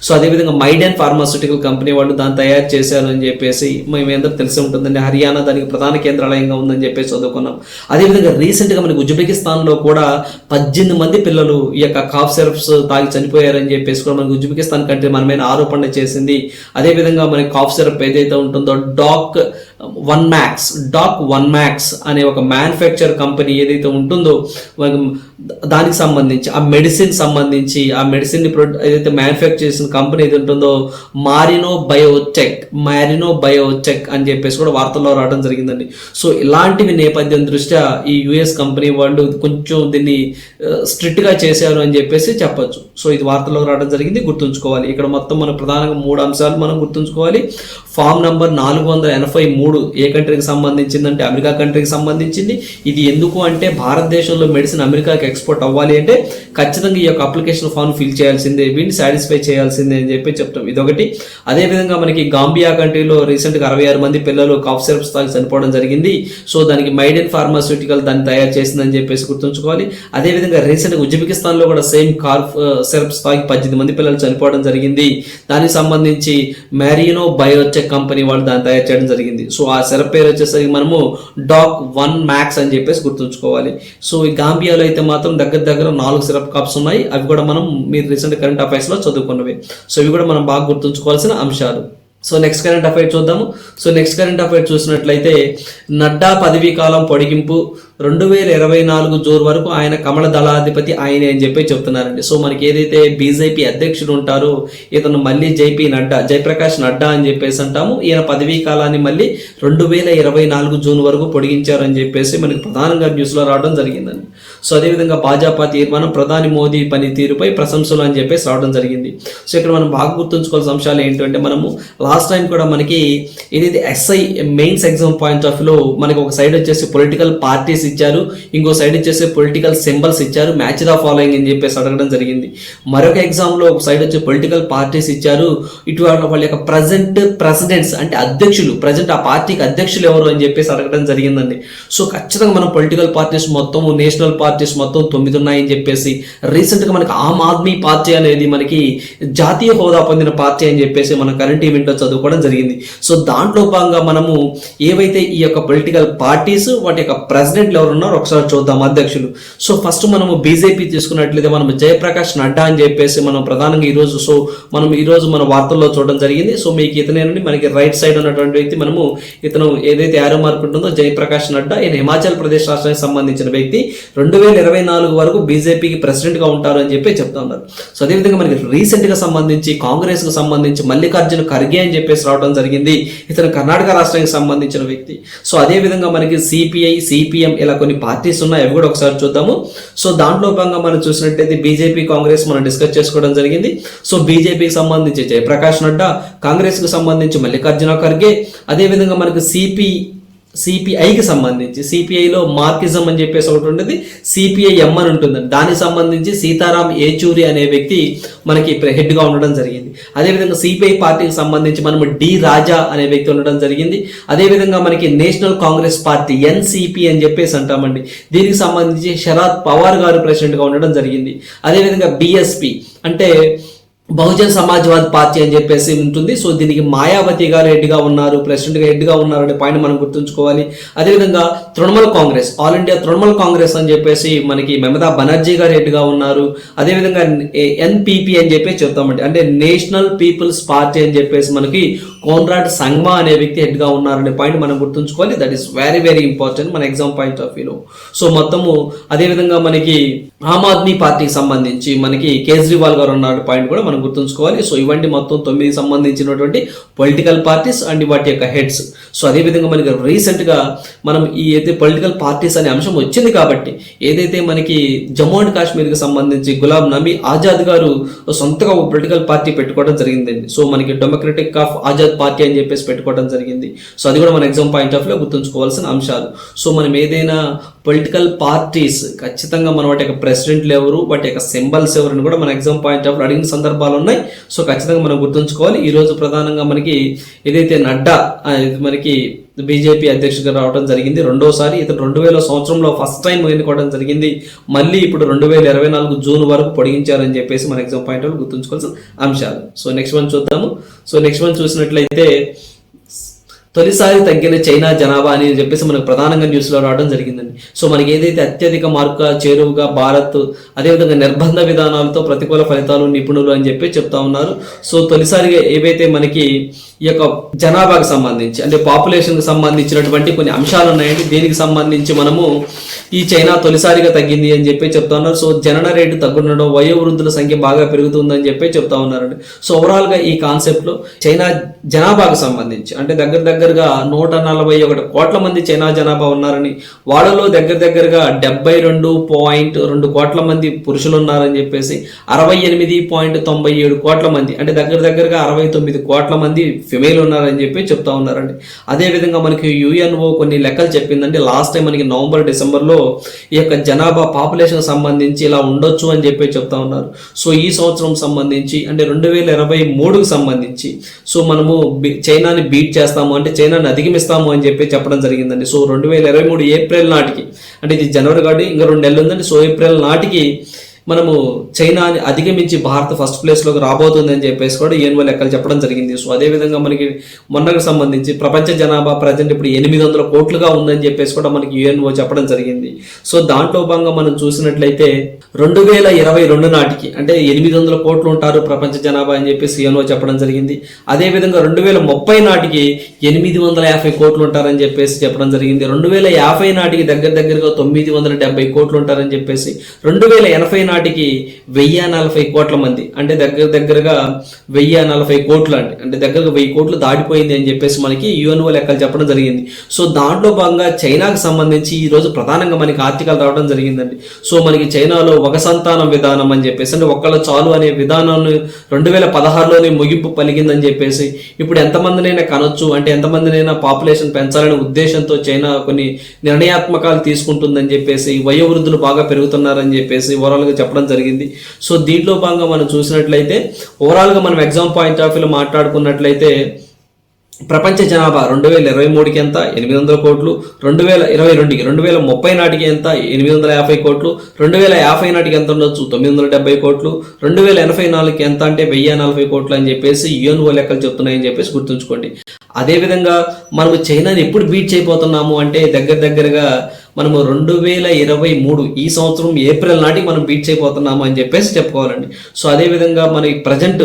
సో అదేవిధంగా మైడెన్ ఫార్మాస్యూటికల్ కంపెనీ వాళ్ళు దాన్ని తయారు చేశారు అని చెప్పేసి మేము అందరూ తెలిసి ఉంటుందండి. హర్యానా దానికి ప్రధాన కేంద్రాలయంగా ఉందని చెప్పేసి చదువుకున్నాం. అదేవిధంగా రీసెంట్గా మనకి ఉజ్బెకిస్తాన్లో కూడా పద్దెనిమిది మంది పిల్లలు ఈ యొక్క కాఫ్ సిరప్స్ తాగి చనిపోయారని చెప్పేసి కూడా మనకి ఉజ్బెకిస్తాన్ కంట్రీ మనమైన ఆరోపణ చేసింది. అదేవిధంగా మనకి కాఫ్ సిరప్ ఏదైతే ఉంటుందో doc one max doc one max అనే ఒక మ్యానుఫ్యాక్చర్ కంపెనీ ఏదైతే ఉంటుందో దానికి సంబంధించి ఆ మెడిసిన్ సంబంధించి ఆ మెడిసిన్ని ప్రొ ఏదైతే మ్యానుఫ్యాక్చర్ చేసిన కంపెనీ ఏది ఉంటుందో మారినో బయోటెక్ మారినో బయోటెక్ అని చెప్పేసి కూడా వార్తల్లో రావడం జరిగిందండి. సో ఇలాంటివి నేపథ్యం దృష్ట్యా ఈ యుఎస్ కంపెనీ వాళ్ళు కొంచెం దీన్ని స్ట్రిక్ట్గా చేశారు అని చెప్పేసి చెప్పచ్చు. సో ఇది వార్తల్లో రావడం జరిగింది గుర్తుంచుకోవాలి. ఇక్కడ మొత్తం మనం ప్రధానంగా మూడు అంశాలు మనం గుర్తుంచుకోవాలి. ఫామ్ నంబర్ నాలుగు వందల ఎనభై మూడు ఏ కంట్రీకి సంబంధించిందంటే అమెరికా కంట్రీకి సంబంధించింది. ఇది ఎందుకు అంటే భారతదేశంలో మెడిసిన్ అమెరికాకి ఎక్స్పోర్ట్ అవ్వాలి అంటే ఖచ్చితంగా ఈ యొక్క అప్లికేషన్ ఫామ్ ఫిల్ చేయాల్సిందే వీటిని సాటిస్ఫై చేయాల్సిందే అని చెప్పి చెప్తాం. ఇదొకటి. అదేవిధంగా మనకి గాంబియా కంట్రీలో రీసెంట్గా అరవై ఆరు మంది పిల్లలు కాఫ్ సిరప్స్ తాగి చనిపోవడం జరిగింది. సో దానికి మైడెన్ ఫార్మాస్యూటికల్ దాన్ని తయారు చేసిందని చెప్పేసి గుర్తుంచుకోవాలి. అదేవిధంగా రీసెంట్గా ఉజ్బెకిస్తాన్లో కూడా సేమ్ కాఫ్ సిరప్స్ తాగి పద్దెనిమిది మంది పిల్లలు చనిపోవడం జరిగింది. దానికి సంబంధించి మ్యారినో బయోటెక్ కంపెనీ వాళ్ళు దాన్ని తయారు చేయడం జరిగింది. సో సో ఆ సిరప్ పేరు వచ్చేసరికి మనము డాక్ వన్ మ్యాక్స్ అని చెప్పేసి గుర్తుంచుకోవాలి. సో ఈ గాంబియాలో అయితే మాత్రం దగ్గర దగ్గర నాలుగు సిరప్ కప్స్ ఉన్నాయి. అవి కూడా మనం మీరు రీసెంట్ కరెంట్ అఫైర్స్లో చదువుకున్నవి. సో ఇవి కూడా మనం బాగా గుర్తుంచుకోవాల్సిన అంశాలు. సో నెక్స్ట్ కరెంట్ అఫైర్ చూద్దాము. సో నెక్స్ట్ కరెంట్ అఫైర్ చూసినట్లయితే నడ్డా పదవీ కాలం పొడిగింపు రెండు వేల ఇరవై నాలుగు జూన్ వరకు ఆయన కమల దళాధిపతి ఆయనే అని చెప్పి చెప్తున్నారండి. సో మనకి ఏదైతే బీజేపీ అధ్యక్షుడు ఉంటారో ఇతను మళ్ళీ జైపీ నడ్డా జయప్రకాష్ నడ్డా అని చెప్పేసి అంటాము. ఈయన పదవీ కాలాన్ని మళ్ళీ రెండు వేల ఇరవై నాలుగు జూన్ వరకు పొడిగించారని చెప్పేసి మనకి ప్రధానంగా న్యూస్లో రావడం జరిగిందండి. సో అదేవిధంగా భాజపా తీర్మానం ప్రధాని మోదీ పనితీరుపై ప్రశంసలు అని చెప్పేసి రావడం జరిగింది. సో ఇక్కడ మనం బాగా గుర్తుంచుకోవాల్సిన అంశాలు ఏంటంటే మనము లాస్ట్ టైం కూడా మనకి ఏదైతే ఎస్ఐ మెయిన్స్ ఎగ్జామ్ పాయింట్ ఆఫ్లో మనకి ఒక సైడ్ వచ్చేసి పొలిటికల్ పార్టీస్ ఇచ్చారు ఇంకో సైడ్ వచ్చేసి పొలిటికల్ సింబల్స్ ఇచ్చారు మ్యాచ్ ద ఫాలోయింగ్ అని చెప్పేసి అడగడం జరిగింది. మరొక ఎగ్జామ్లో ఒక సైడ్ వచ్చి పొలిటికల్ పార్టీస్ ఇచ్చారు. ఇటు వాళ్ళ యొక్క ప్రజెంట్ ప్రెసిడెంట్స్ అంటే అధ్యక్షులు ప్రజెంట్ ఆ పార్టీకి అధ్యక్షులు ఎవరు అని చెప్పేసి అడగడం జరిగిందండి. సో ఖచ్చితంగా మనం పొలిటికల్ పార్టీస్ మొత్తం నేషనల్ పార్టీస్ మొత్తం తొమ్మిది ఉన్నాయని చెప్పేసి రీసెంట్గా మనకి ఆమ్ ఆద్మీ పార్టీ అనేది మనకి జాతీయ హోదా పొందిన పార్టీ అని చెప్పేసి మనం కరెంట్ ఈవెంట్లో చదువుకోవడం జరిగింది. సో దాంట్లో భాగంగా మనము ఏవైతే ఈ యొక్క పొలిటికల్ పార్టీస్ వాటి యొక్క ప్రెసిడెంట్లు ఎవరు ఉన్నారో ఒకసారి చూద్దాం అధ్యక్షులు. సో ఫస్ట్ మనము బీజేపీ తీసుకున్నట్లయితే మనం జయప్రకాష్ నడ్డా అని చెప్పేసి మనం ప్రధానంగా ఈ రోజు సో మనం ఈ రోజు మన వార్తల్లో చూడడం జరిగింది. సో మీకు ఇతనేనండి మనకి రైట్ సైడ్ ఉన్నటువంటి వ్యక్తి మనము ఇతను ఏదైతే యారో మార్క్ ఉంటుందో జయప్రకాష్ నడ్డా ఈయన హిమాచల్ ప్రదేశ్ రాష్ట్రానికి సంబంధించిన వ్యక్తి. రెండు వేల ఇరవై నాలుగు వరకు బీజేపీకి ప్రెసిడెంట్గా ఉంటారు అని చెప్పి చెప్తా ఉన్నారు. సో అదేవిధంగా మనకి రీసెంట్గా సంబంధించి కాంగ్రెస్కి సంబంధించి మల్లికార్జున ఖర్గే అని చెప్పేసి రావడం జరిగింది. ఇతను కర్ణాటక రాష్ట్రానికి సంబంధించిన వ్యక్తి. సో అదే విధంగా మనకి సిపిఐ సిపిఎం ఇలా కొన్ని పార్టీస్ ఉన్నాయి. అవి కూడా ఒకసారి చూద్దాము. సో దాంట్లో భాగంగా మనం చూసినట్టయితే బీజేపీ కాంగ్రెస్ మనం డిస్కస్ చేసుకోవడం జరిగింది. సో బీజేపీకి సంబంధించి జయప్రకాష్ నడ్డా కాంగ్రెస్కి సంబంధించి మల్లికార్జున ఖర్గే అదే విధంగా మనకి సిపి సిపిఐకి సంబంధించి సిపిఐలో మార్కిజం అని చెప్పేసి ఒకటి ఉంటుంది సిపిఐ ఎం అని ఉంటుందండి. దానికి సంబంధించి సీతారాం ఏచూరి అనే వ్యక్తి మనకి హెడ్గా ఉండడం జరిగింది. అదేవిధంగా సిపిఐ పార్టీకి సంబంధించి మనము డి రాజా అనే వ్యక్తి ఉండడం జరిగింది. అదేవిధంగా మనకి నేషనల్ కాంగ్రెస్ పార్టీ ఎన్సిపి అని చెప్పేసి అంటామండి. దీనికి సంబంధించి శరద్ పవార్ గారు ప్రెసిడెంట్గా ఉండడం జరిగింది. అదేవిధంగా బిఎస్పి అంటే బహుజన్ సమాజ్వాద్ పార్టీ అని చెప్పేసి ఉంటుంది. సో దీనికి మాయావతి గారు హెడ్గా ఉన్నారు ప్రెసిడెంట్గా హెడ్గా ఉన్నారు అనే పాయింట్ మనం గుర్తుంచుకోవాలి. అదేవిధంగా తృణమూల్ కాంగ్రెస్ ఆల్ ఇండియా తృణమూల్ కాంగ్రెస్ అని చెప్పేసి మనకి మమతా బెనర్జీ గారు హెడ్గా ఉన్నారు. అదేవిధంగా ఎన్పిపి అని చెప్పేసి చెప్తామండి. అంటే నేషనల్ పీపుల్స్ పార్టీ అని చెప్పేసి మనకి కోన్రాడ్ సంగ్మా అనే వ్యక్తి హెడ్గా ఉన్నారనే పాయింట్ మనం గుర్తుంచుకోవాలి. That is very very important మన ఎగ్జామ్ పాయింట్ ఆఫ్ వ్యూలో సో మొత్తము అదేవిధంగా మనకి ఆమ్ ఆద్మీ పార్టీకి సంబంధించి మనకి కేజ్రీవాల్ గారు ఉన్న పాయింట్ కూడా మనం గుర్తుంచుకోవాలి. సో ఇవన్నీ మొత్తం తొమ్మిది సంబంధించినటువంటి పొలిటికల్ పార్టీస్ అండ్ వాటి యొక్క హెడ్స్ సో అదేవిధంగా మనకి రీసెంట్గా మనం ఈ అయితే పొలిటికల్ పార్టీస్ అనే అంశం వచ్చింది కాబట్టి ఏదైతే మనకి జమ్మూ అండ్ కాశ్మీర్కి సంబంధించి గులాం నబీ ఆజాద్ గారు సొంతగా ఒక పొలిటికల్ పార్టీ పెట్టుకోవడం జరిగిందండి. సో మనకి డెమోక్రటిక్ ఆఫ్ ఆజాద్ పార్టీ అని చెప్పేసి పెట్టుకోవడం జరిగింది. సో అది కూడా మన ఎగ్జామ్ పాయింట్ ఆఫ్లో గుర్తుంచుకోవాల్సిన అంశాలు. సో మనం ఏదైనా పొలిటికల్ పార్టీస్ ఖచ్చితంగా మన వాటి యొక్క ప్రెసిడెంట్లు ఎవరు వాటి యొక్క సింబల్స్ ఎవరు అని కూడా మన ఎగ్జామ్ పాయింట్ ఆఫ్ అడిగిన సందర్భాలు ఉన్నాయి. సో ఖచ్చితంగా మనం గుర్తుంచుకోవాలి. ఈరోజు ప్రధానంగా మనకి ఏదైతే నడ్డా మనకి బీజేపీ అధ్యక్షుడిగా రావడం జరిగింది. రెండోసారి ఇతను రెండు వేల సంవత్సరంలో ఫస్ట్ టైం ఎన్నుకోవడం జరిగింది. మళ్ళీ ఇప్పుడు రెండు వేల ఇరవై నాలుగు జూన్ వరకు పొడిగించారని చెప్పేసి మన ఎగ్జామ్ పాయింట్ ఆఫ్ గుర్తుంచుకోవాల్సిన అంశాలు. సో నెక్స్ట్ వన్ చూద్దాము. సో నెక్స్ట్ వన్ చూసినట్లయితే తొలిసారి తగ్గిన చైనా జనాభా అని చెప్పేసి మనకు ప్రధానంగా న్యూస్లో రావడం జరిగిందండి. సో మనకి ఏదైతే అత్యధిక మార్కుగా చేరువుగా భారత్ అదేవిధంగా నిర్బంధ విధానాలతో ప్రతికూల ఫలితాలు నిపుణులు అని చెప్పి చెప్తా ఉన్నారు. సో తొలిసారిగా ఏవైతే మనకి ఈ యొక్క జనాభాకు సంబంధించి అంటే పాపులేషన్కి సంబంధించినటువంటి కొన్ని అంశాలు ఉన్నాయండి. దీనికి సంబంధించి మనము ఈ చైనా తొలిసారిగా తగ్గింది అని చెప్పి చెప్తా ఉన్నారు. సో జనన రేటు తగ్గుండడం వయోవృద్ధుల సంఖ్య బాగా పెరుగుతుందని చెప్పి చెప్తా ఉన్నారండి. సో ఓవరాల్గా ఈ కాన్సెప్ట్లో చైనా జనాభాకు సంబంధించి అంటే దగ్గర దగ్గర దగ్గరగా నూట నలభై ఒకటి కోట్ల మంది చైనా జనాభా ఉన్నారని వాళ్ళలో దగ్గర దగ్గరగా డెబ్బై రెండు పాయింట్ రెండు కోట్ల మంది పురుషులు ఉన్నారని చెప్పేసి అరవై ఎనిమిది పాయింట్ తొంభై ఏడు కోట్ల మంది అంటే దగ్గర దగ్గరగా అరవై తొమ్మిది కోట్ల మంది ఫిమేల్ ఉన్నారని చెప్పి చెప్తా ఉన్నారండి. అదే విధంగా మనకి యుఎన్ఓ కొన్ని లెక్కలు చెప్పిందండి. లాస్ట్ టైం మనకి నవంబర్ డిసెంబర్లో ఈ యొక్క జనాభా పాపులేషన్ సంబంధించి ఇలా ఉండొచ్చు అని చెప్పి చెప్తా ఉన్నారు. సో ఈ సంవత్సరం సంబంధించి అంటే రెండు వేల ఇరవై మూడుకు సంబంధించి సో మనము చైనాని బీట్ చేస్తాము అంటే చైనాని అధిగమిస్తాము అని చెప్పి చెప్పడం జరిగిందండి. సో రెండు వేల ఇరవై మూడు ఏప్రిల్ నాటికి అంటే ఇది జనవరి కాబట్టి ఇంకా రెండు నెలలు ఉందండి. సో ఏప్రిల్ నాటికి మనము చైనాని అధిగమించి భారత్ ఫస్ట్ ప్లేస్లోకి రాబోతుంది అని చెప్పేసి కూడా యూఎన్ఓ లెక్కలు చెప్పడం జరిగింది. సో అదేవిధంగా మనకి మొన్నకు సంబంధించి ప్రపంచ జనాభా ప్రజెంట్ ఇప్పుడు ఎనిమిది వందల కోట్లుగా ఉందని చెప్పేసి కూడా మనకి యుఎన్ఓ చెప్పడం జరిగింది. సో దాంట్లో భాగంగా మనం చూసినట్లయితే రెండు వేల ఇరవై రెండు నాటికి అంటే ఎనిమిది వందల కోట్లు ఉంటారు ప్రపంచ జనాభా అని చెప్పేసి యుఎన్ఓ చెప్పడం జరిగింది. అదేవిధంగా రెండు వేల ముప్పై నాటికి ఎనిమిది వందల యాభై కోట్లు ఉంటారని చెప్పేసి చెప్పడం జరిగింది. రెండు వేల యాభై నాటికి దగ్గర దగ్గరగా తొమ్మిది వందల డెబ్బై కోట్లు ఉంటారని చెప్పేసి రెండు వేల ఎనభై నాటికి వెయ్యి నలభై కోట్ల మంది. అంటే దగ్గర దగ్గరగా వెయ్యి నలభై కోట్లు అండి. అంటే దగ్గరగా వెయ్యి కోట్లు దాటిపోయింది అని చెప్పేసి మనకి యుఎన్ఓ లెక్కలు చెప్పడం జరిగింది. సో దాంట్లో భాగంగా చైనాకు సంబంధించి ఈ రోజు ప్రధానంగా మనకి ఆర్టికల్ రావడం జరిగిందండి. సో మనకి చైనాలో ఒక సంతానం విధానం అని చెప్పేసి అంటే ఒక్కళ్ళ చాలు అనే విధానాన్ని రెండు వేల పదహారులోనే ముగింపు పలిగిందని చెప్పేసి ఇప్పుడు ఎంతమందినైనా కనొచ్చు అంటే ఎంతమందినైనా పాపులేషన్ పెంచాలనే ఉద్దేశంతో చైనా కొన్ని నిర్ణయాత్మకాలు తీసుకుంటుందని చెప్పేసి వయోవృద్ధులు బాగా పెరుగుతున్నారని చెప్పేసి ఓవరాల్గా చెప్పడం జరిగింది. సో దీంట్లో భాగంగా మనం చూసినట్లయితే ఓవరాల్గా మనం ఎగ్జామ్ పాయింట్ ఆఫ్ వ్యూలో మాట్లాడుకున్నట్లయితే ప్రపంచ జనాభా రెండు వేల ఇరవై మూడుకి ఎంత? ఎనిమిది వందల కోట్లు. రెండు వేల ఇరవై రెండుకి రెండు వేల ముప్పై నాటికి ఎంత? ఎనిమిది వందల యాభై కోట్లు. రెండు వేల యాభై నాటికి ఎంత ఉండొచ్చు? తొమ్మిది వందల డెబ్బై కోట్లు. రెండు వేల ఎనభై నాలుగుకి ఎంత అంటే వెయ్యి నలభై కోట్లు అని చెప్పేసి యుఎన్ఓ లెక్కలు చెప్తున్నాయని చెప్పేసి గుర్తుంచుకోండి. అదేవిధంగా మనము చైనాని ఎప్పుడు బీట్ చేయబోతున్నాము అంటే దగ్గర దగ్గరగా మనము రెండు వేల ఇరవై మూడు ఈ సంవత్సరం ఏప్రిల్ నాటికి మనం బీట్ చేయబోతున్నాము అని చెప్పేసి చెప్పుకోవాలండి. సో అదేవిధంగా మనకి ప్రజెంట్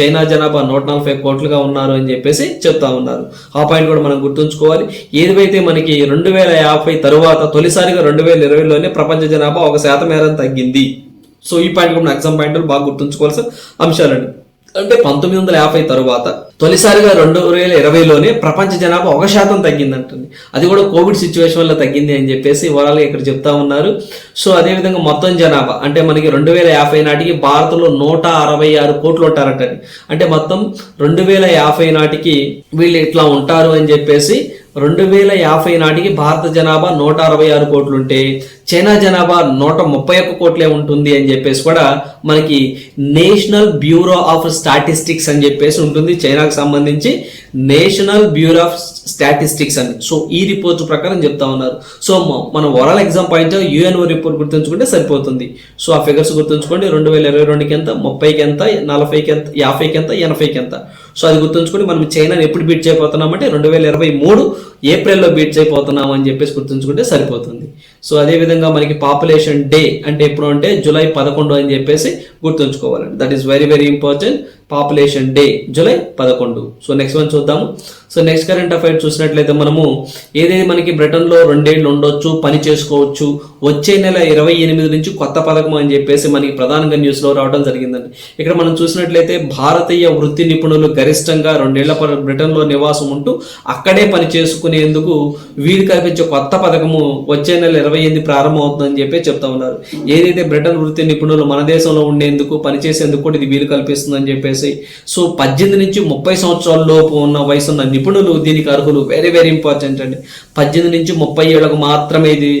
చైనా జనాభా నూట నలభై కోట్లుగా ఉన్నారు అని చెప్పేసి చెప్తా ఉన్నారు. ఆ పాయింట్ కూడా మనం గుర్తుంచుకోవాలి. ఏదైతే మనకి రెండు వేల యాభై తరువాత తొలిసారిగా రెండు వేల ఇరవైలోనే ప్రపంచ జనాభా ఒక శాతం మేర తగ్గింది. సో ఈ పాయింట్ కూడా ఎగ్జామ్ పాయింట్లు బాగా గుర్తుంచుకోవాల్సిన అంశాలండి. అంటే పంతొమ్మిది వందల యాభై తరువాత తొలిసారిగా రెండు వేల ఇరవైలోనే ప్రపంచ జనాభా ఒక శాతం తగ్గిందంటుంది. అది కూడా కోవిడ్ సిచ్యువేషన్ వల్ల తగ్గింది అని చెప్పేసి ఓవరాల్గా ఇక్కడ చెప్తా ఉన్నారు. సో అదేవిధంగా మొత్తం జనాభా అంటే మనకి రెండు వేల యాభై నాటికి భారత్లో నూట అరవై ఆరు కోట్లు ఉంటారటండి అంటే మొత్తం రెండు వేల యాభై నాటికి వీళ్ళు ఇట్లా ఉంటారు అని చెప్పేసి రెండు వేల యాభై నాటికి భారత జనాభా నూట అరవై ఆరు కోట్లుంటే చైనా జనాభా నూట ముప్పై ఒక్క కోట్లే ఉంటుంది అని చెప్పేసి కూడా మనకి నేషనల్ బ్యూరో ఆఫ్ స్టాటిస్టిక్స్ అని చెప్పేసి ఉంటుంది చైనాకు సంబంధించి. నేషనల్ బ్యూరో ఆఫ్ స్టాటిస్టిక్స్ అని. సో ఈ రిపోర్ట్ ప్రకారం చెప్తా ఉన్నారు. సో మన మనం overall exam point UNO report గుర్తుంచుకుంటే సరిపోతుంది. సో ఆ ఫిగర్స్ గుర్తుంచుకోండి. రెండు వేల ఇరవై రెండుకి ఎంత ముప్పైకి ఎంత నలభైకి ఎంత యాభైకి ఎంత ఎనభైకి ఎంత సో అది గుర్తుంచుకొని మనం చైనాని ఎప్పుడు బీట్ చేయబోతున్నామంటే రెండు వేల ఇరవై మూడు ఏప్రిల్లో బీట్స్ అయిపోతున్నాం అని చెప్పేసి గుర్తుంచుకుంటే సరిపోతుంది. సో అదేవిధంగా మనకి పాపులేషన్ డే అంటే ఎప్పుడు అంటే జూలై పదకొండు అని చెప్పేసి గుర్తుంచుకోవాలండి. That is very very important population day July పదకొండు. సో నెక్స్ట్ వన్ చూద్దాము. సో నెక్స్ట్ కరెంట్ అఫైర్ చూసినట్లయితే మనము ఏదైతే మనకి బ్రిటన్లో రెండేళ్ళు ఉండొచ్చు పని చేసుకోవచ్చు వచ్చే నెల ఇరవై ఎనిమిది నుంచి కొత్త పథకం అని చెప్పేసి మనకి ప్రధానంగా న్యూస్లో రావడం జరిగిందండి. ఇక్కడ మనం చూసినట్లయితే భారతీయ వృత్తి నిపుణులు గరిష్టంగా రెండేళ్ళ బ్రిటన్లో నివాసం ఉంటూ అక్కడే పని చేసుకునేందుకు వీలు కల్పించే కొత్త పథకము వచ్చే నెల ఇరవై ఎనిమిది ప్రారంభం అవుతుందని చెప్పి చెప్తా ఉన్నారు. ఏదైతే బ్రిటన్ వృత్తి నిపుణులు మన దేశంలో ఉండేందుకు పనిచేసేందుకు కూడా ఇది వీలు కల్పిస్తుందని చెప్పేసి సో పద్దెనిమిది నుంచి ముప్పై సంవత్సరాల లోపు ఉన్న వయసు ఉన్న నిపుణులు దీనికి అర్హులు. వెరీ వెరీ ఇంపార్టెంట్ అండి. పద్దెనిమిది నుంచి ముప్పై ఏళ్ళకు మాత్రమే ఇది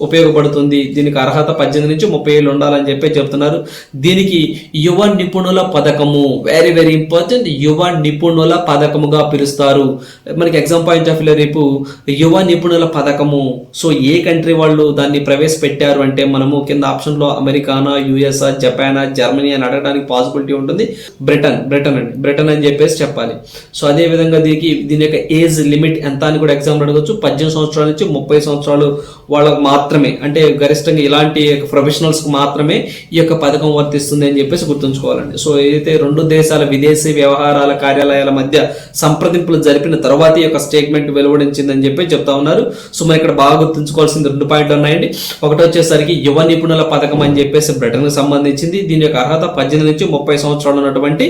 ఉపయోగపడుతుంది. దీనికి అర్హత పద్దెనిమిది నుంచి ముప్పై ఏళ్ళు ఉండాలని చెప్పి చెప్తున్నారు. దీనికి యువ నిపుణుల పథకము వెరీ వెరీ ఇంపార్టెంట్ యువ నిపుణుల పథకముగా పిలుస్తారు. మనకి ఎగ్జామ్ పాయింట్ ఆఫ్ వ్యూ రేపు యువ నిపుణుల పథకము. సో ఏ కంట్రీ వాళ్ళు దాన్ని ప్రవేశపెట్టారు అంటే మనము కింద ఆప్షన్లో అమెరికానా యుఎస్ఆ జపానా జర్మనీ అని అడగడానికి పాసిబిలిటీ ఉంటుంది. బ్రిటన్ బ్రిటన్ అండి. బ్రిటన్ అని చెప్పేసి చెప్పాలి. సో అదే విధంగా దీనికి దీని యొక్క ఏజ్ లిమిట్ ఎంత అని కూడా ఎగ్జామ్ అడగచ్చు. పద్దెనిమిది సంవత్సరాల నుంచి ముప్పై సంవత్సరాలు వాళ్ళకు మాత్రం మాత్రమే అంటే గరిష్టంగా ఇలాంటి ప్రొఫెషనల్స్కి మాత్రమే ఈ యొక్క పథకం వర్తిస్తుంది అని చెప్పేసి గుర్తుంచుకోవాలండి. సో ఏదైతే రెండు దేశాల విదేశీ వ్యవహారాల కార్యాలయాల మధ్య సంప్రదింపులు జరిపిన తర్వాత ఈ యొక్క స్టేట్మెంట్ వెలువడించిందని చెప్పి చెప్తా ఉన్నారు. సో మనం ఇక్కడ బాగా గుర్తుంచుకోవాల్సింది రెండు పాయింట్లు ఉన్నాయండి. ఒకటి వచ్చేసరికి యువ నిపుణుల పథకం అని చెప్పేసి బ్రిటన్కి సంబంధించింది. దీని యొక్క అర్హత పద్దెనిమిది నుంచి ముప్పై సంవత్సరాలు ఉన్నటువంటి